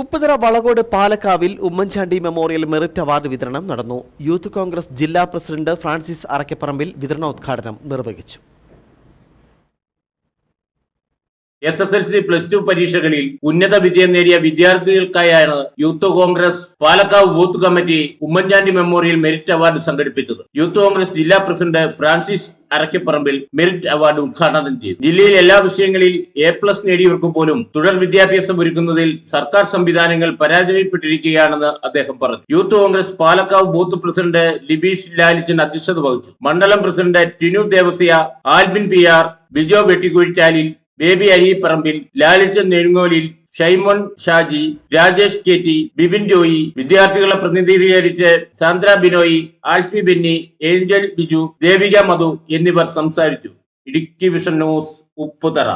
ഉപ്പുതറ വളകോട് പാലക്കാവിൽ Oommen Chandy memorial merit award വിതരണം നടന്നു. യൂത്ത് കോൺഗ്രസ് ജില്ലാ പ്രസിഡന്റ് ഫ്രാൻസിസ് അറക്കപ്പറമ്പിൽ വിതരണോദ്ഘാടനം നിർവഹിച്ചു. S S L C plus two പരീക്ഷകളിൽ ഉന്നത വിജയം നേടിയ വിദ്യാർത്ഥികൾക്കായാണ് youth Congress Palakkavu booth committee Oommen Chandy memorial merit award സംഘടിപ്പിച്ചത്. യൂത്ത് കോൺഗ്രസ് ജില്ലാ president Francis Arakkiparambil merit award ഉദ്ഘാടനം ചെയ്തു. ജില്ലയിൽ എല്ലാ വിഷയങ്ങളിൽ എ പ്ലസ് നേടിയവർക്ക് പോലും തുടർ വിദ്യാഭ്യാസം ഒരുക്കുന്നതിൽ സർക്കാർ സംവിധാനങ്ങൾ പരാജയപ്പെട്ടിരിക്കുകയാണെന്ന് അദ്ദേഹം പറഞ്ഞു. Youth Congress Palakkavu booth president Libeesh Lalichan അധ്യക്ഷത വഹിച്ചു. മണ്ഡലം president Tinu Devasya Albin P R Bijo Vettikuzhichalil Baby Aripparambil Lalichan Nezhungolil Shaimon Shaji Rajesh K T Bibin Joy വിദ്യാർത്ഥികളെ പ്രതിനിധീകരിച്ച് സാന്ദ്ര ബിനോയി ആൽഫി ബെന്നി ഏഞ്ചൽ ബിജു ദേവിക മധു എന്നിവർ സംസാരിച്ചു. Idukki vision news Upputhara.